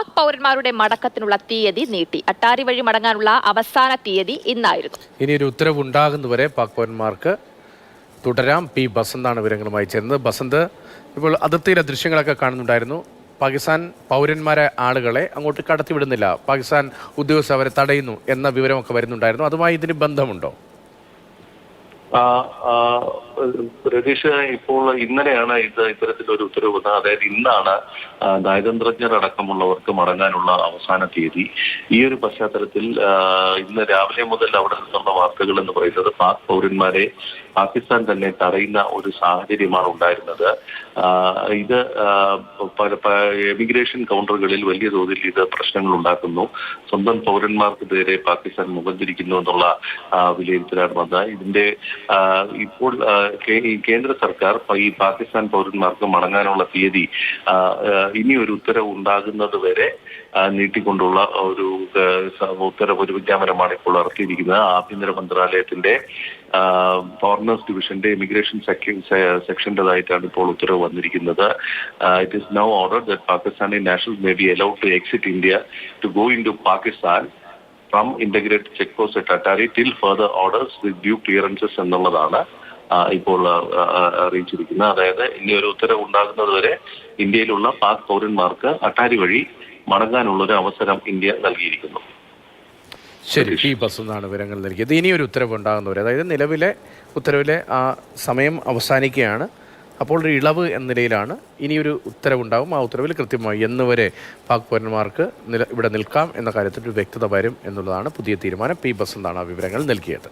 പാക് പൗരന്മാരുടെ മടക്കത്തിനുള്ള തീയതി നീട്ടി. അട്ടാരി വഴി മടങ്ങാനുള്ള അവസാന തീയതി ഇന്നായിരുന്നു. ഇനി ഒരു ഉത്തരവ് ഉണ്ടാകുന്നവരെ പാക് പൗരന്മാർക്ക് തുടരാം. പി ബസന്താണ് വിവരങ്ങളുമായി ചേർന്നത് ബസന്ത് ഇപ്പോൾ അതിർത്തിയിലെ ദൃശ്യങ്ങളൊക്കെ കാണുന്നുണ്ടായിരുന്നു. പാകിസ്ഥാൻ പൗരന്മാരെ ആളുകളെ അങ്ങോട്ട് കടത്തിവിടുന്നില്ല. പാകിസ്ഥാൻ ഉദ്യോഗസ്ഥർ അവരെ തടയുന്നു എന്ന വിവരമൊക്കെ വരുന്നുണ്ടായിരുന്നു. അതുമായി ഇതിന് ബന്ധമുണ്ടോ? ആ, ഇപ്പോൾ ഇന്നലെയാണ് ഇത് ഇത്തരത്തിലൊരു ഉത്തരവ് വന്നത്. അതായത് ഇന്നാണ് നയതന്ത്രജ്ഞർ അടക്കമുള്ളവർക്ക് മടങ്ങാനുള്ള അവസാന തീയതി. ഈ ഒരു പശ്ചാത്തലത്തിൽ ഇന്ന് രാവിലെ മുതൽ അവിടെ നിന്നുള്ള വാർത്തകൾ എന്ന് പറയുന്നത് പാക് പൗരന്മാരെ പാകിസ്ഥാൻ തന്നെ തടയുന്ന ഒരു സാഹചര്യമാണ് ഉണ്ടായിരുന്നത്. ഇത് എമിഗ്രേഷൻ കൗണ്ടറുകളിൽ വലിയ തോതിൽ ഇത് പ്രശ്നങ്ങൾ ഉണ്ടാക്കുന്നു. സ്വന്തം പൗരന്മാർക്ക് നേരെ പാകിസ്ഥാൻ മുഖം തിരിക്കുന്നു എന്നുള്ള വിലയിരുത്തലാണ് വന്നത്. ഇതിന്റെ ഇപ്പോൾ ഈ കേന്ദ്ര സർക്കാർ ഈ പാകിസ്ഥാൻ പൗരന്മാർക്ക് മടങ്ങാനുള്ള തീയതി ഇനി ഒരു ഉത്തരവ് ഉണ്ടാകുന്നത് വരെ നീട്ടിക്കൊണ്ടുള്ള ഒരു ഉത്തരവ് ഒരു വിജ്ഞാപനമാണ് ഇപ്പോൾ ഇറക്കിയിരിക്കുന്നത്. ആഭ്യന്തര മന്ത്രാലയത്തിന്റെ ഫോറിനേഴ്സ് ഡിവിഷന്റെ ഇമിഗ്രേഷൻ സെക്ഷന്റെതായിട്ടാണ് ഇപ്പോൾ ഉത്തരവ് വന്നിരിക്കുന്നത്. It is now order that Pakistani national may be allowed to exit India to go into Pakistan from integrated check post at till further orders with due clearances എന്നുള്ളതാണ്. ഇപ്പോൾ അറിയിച്ചിരിക്കുന്നത് അതായത് ഇനി ഒരു ഉത്തരവ് ഉണ്ടാകുന്നത് വരെ ഇന്ത്യയിലുള്ള പാക് പൗരന്മാർക്ക് അട്ടാരി വഴി മടങ്ങാനുള്ള ഒരു അവസരം ഇന്ത്യ നൽകിയിരിക്കുന്നു. ശരി ഈ ബസ് എന്നാണ് വിവരങ്ങൾ നൽകിയത്. ഇനി ഒരു ഉത്തരവ് ഉണ്ടാകുന്നവരെ അതായത് നിലവിലെ ഉത്തരവിലെ ആ സമയം അവസാനിക്കുകയാണ്. അപ്പോൾ ഒരു ഇളവ് എന്ന നിലയിലാണ് ഇനിയൊരു ഉത്തരവുണ്ടാകും ആ ഉത്തരവിൽ കൃത്യമായി എന്നുവരെ പാക് പൗരന്മാർക്ക് നില ഇവിടെ നിൽക്കാം എന്ന കാര്യത്തിൽ ഒരു വ്യക്തത വരും എന്നുള്ളതാണ് പുതിയ തീരുമാനം. പി ബസ് എന്നാണ് ആ വിവരങ്ങൾ നൽകിയത്.